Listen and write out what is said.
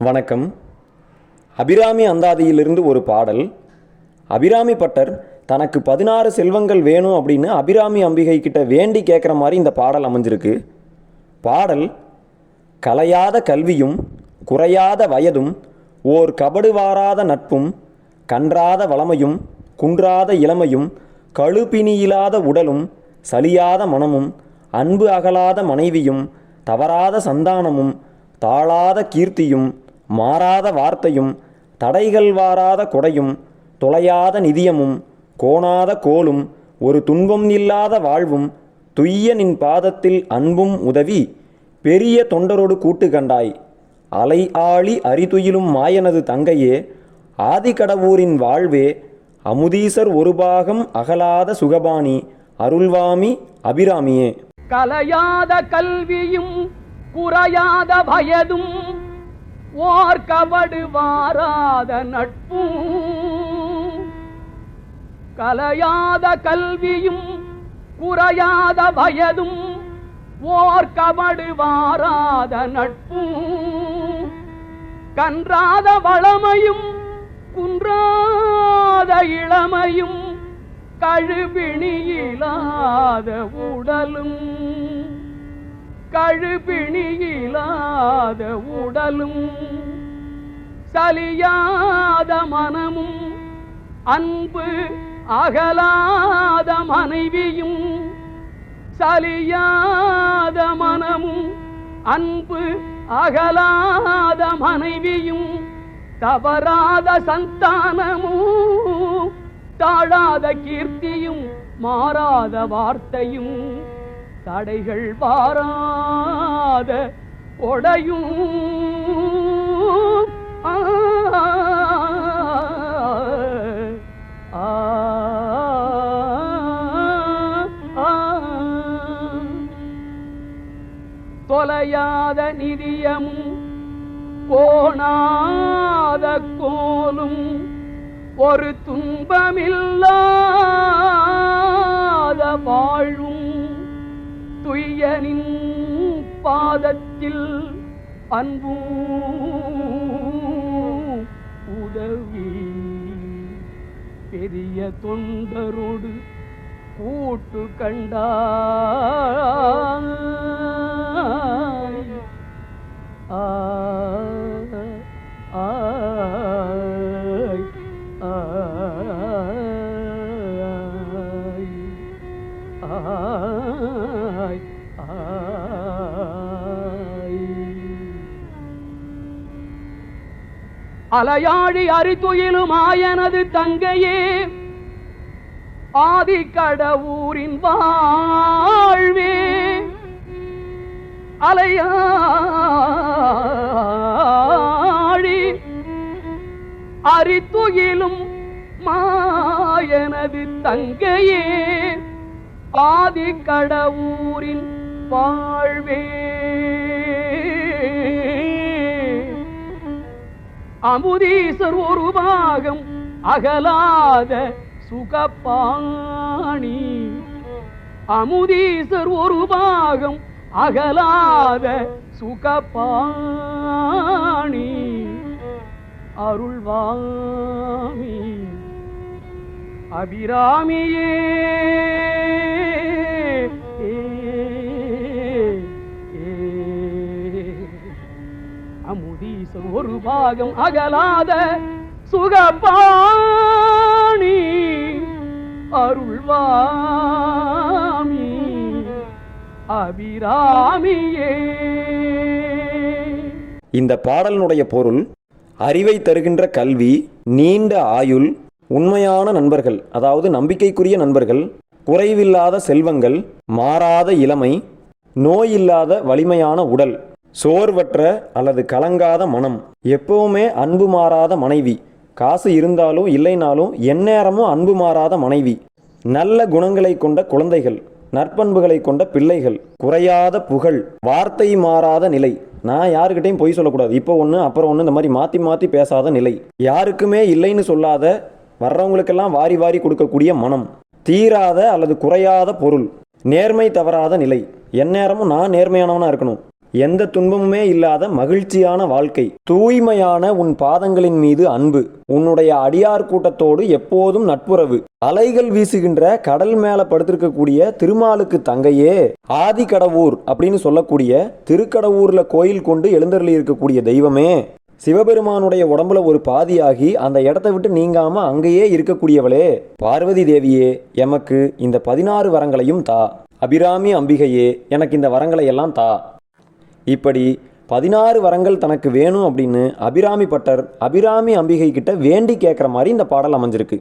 வணக்கம். அபிராமி அந்தாதியிலிருந்து ஒரு பாடல். அபிராமி பட்டர் தனக்கு பதினாறு செல்வங்கள் வேணும் அப்படின்னு அபிராமி அம்பிகை கிட்ட வேண்டி கேட்குற மாதிரி இந்த பாடல் அமைஞ்சிருக்கு. பாடல் கலையாத கல்வியும் குறையாத வயதும் ஓர் கபடு வாராத நட்பும் கன்றாத வளமையும் குன்றாத இளமையும் கழுப்பினியிலாத உடலும் சலியாத மனமும் அன்பு அகலாத மனைவியும் தவறாத சந்தானமும் தாழாத கீர்த்தியும் மாறாத வார்த்தையும் தடைகள் வாராத கொடையும் தொலையாத நிதியமும் கோணாத கோலும் ஒரு துன்பம் இல்லாத வாழ்வும் துய்ய நின் பாதத்தில் அன்பும் உதவி பெரிய தொண்டரோடு கூட்டு கண்டாய். அலை ஆளி அரிதுயிலும் மாயனது தங்கையே ஆதிகடவூரின் வாழ்வே அமுதீசர் ஒரு பாகம் அகலாத சுகபாணி அருள்வாமி அபிராமியே. கலையாத கல்வியும் குறையாத வயதும் ஓர் கபடு வாராத நட்பும் கலையாத கல்வியும் குறையாத வயதும் ஓர் கபடு வாராத நட்பும் கன்றாத வளமையும் குன்றாத இளமையும் கழுபிணியிலாத உடலும். கழுபிணியிலாத உடலும் சலியாத மனமும் அன்பு அகலாத மனைவியும் சலியாத மனமும் அன்பு அகலாத மனைவியும் தவறாத சந்தானமும் தாழாத கீர்த்தியும் மாறாத வார்த்தையும் தடைகள் வாராத கொடையும். தொலையாத நிதியமும் கோணாத கோலும் ஒரு துன்பமில்லாத வாழும் துய்யனின் பாதத்தில் அன்பும் உதவி. பெரிய தொண்டரோடு கூட்டு கண்டார் அலையாழி அரித்துயிலும் ஆயனது தங்கையே. கடவுரின் வாழ்வே. அலையாழி அரித்துயிலும் மாயனது தங்கையே. ஆதி கடவுரின் வாழ்வே. அமுதீசர் ஒரு பாகம் அகலாத சுகப்பாணி அமுதீசர் ஒரு பாகம் அகலாத சுகப்பாணி அருள்வாமி. அபிராமியே. ஒரு பாகம் அகலாத சுகபாணி. அருள்வாமி அபிராமியே. இந்த பாடலினுடைய பொருள் அறிவை தருகின்ற கல்வி நீண்ட ஆயுள் உண்மையான நண்பர்கள் அதாவது நம்பிக்கைக்குரிய நண்பர்கள் குறைவில்லாத செல்வங்கள் மாறாத இளமை நோயில்லாத வலிமையான உடல் சோர்வற்ற அல்லது கலங்காத மனம் எப்பவுமே அன்பு மாறாத மனைவி. காசு இருந்தாலும் இல்லைனாலும் எந்நேரமும் அன்பு மாறாத மனைவி. நல்ல குணங்களை கொண்ட குழந்தைகள் நற்பண்புகளை கொண்ட பிள்ளைகள் குறையாத புகழ் வார்த்தை மாறாத நிலை. நான் யாருக்கிட்டையும் பொய் சொல்லக்கூடாது. இப்போ ஒன்று அப்புறம் ஒன்று இந்த மாதிரி மாற்றி மாற்றி பேசாத நிலை. யாருக்குமே இல்லைன்னு சொல்லாத வர்றவங்களுக்கெல்லாம் வாரி வாரி கொடுக்கக்கூடிய மனம். தீராத அல்லது குறையாத பொருள் நேர்மை தவறாத நிலை. எந்நேரமும் நான் நேர்மையானவனாக இருக்கணும். எந்த துன்பமுமே இல்லாத மகிழ்ச்சியான வாழ்க்கை. தூய்மையான உன் பாதங்களின் மீது அன்பு. உன்னுடைய அடியார் கூட்டத்தோடு எப்போதும் நட்புறவு. அலைகள் வீசுகின்ற கடல் மேல படுத்திருக்கக்கூடிய திருமாலுக்கு தங்கையே. ஆதி கடவுர் அப்படின்னு சொல்லக்கூடிய திருக்கடவுர்ல கோயில் கொண்டு எழுந்தருளி இருக்கக்கூடிய தெய்வமே. சிவபெருமானுடைய உடம்புல ஒரு பாதியாகி அந்த இடத்த விட்டு நீங்காம அங்கேயே இருக்கக்கூடியவளே. பார்வதி தேவியே எமக்கு இந்த பதினாறு வரங்களையும் தா. அபிராமி அம்பிகையே எனக்கு இந்த வரங்களை எல்லாம் தா. இப்படி பதினாறு வரங்கள் தனக்கு வேணும் அப்படின்னு அபிராமி பட்டர் அபிராமி அம்பிகை கிட்ட வேண்டி கேட்குற மாதிரி இந்த பாடல் அமைஞ்சிருக்கு.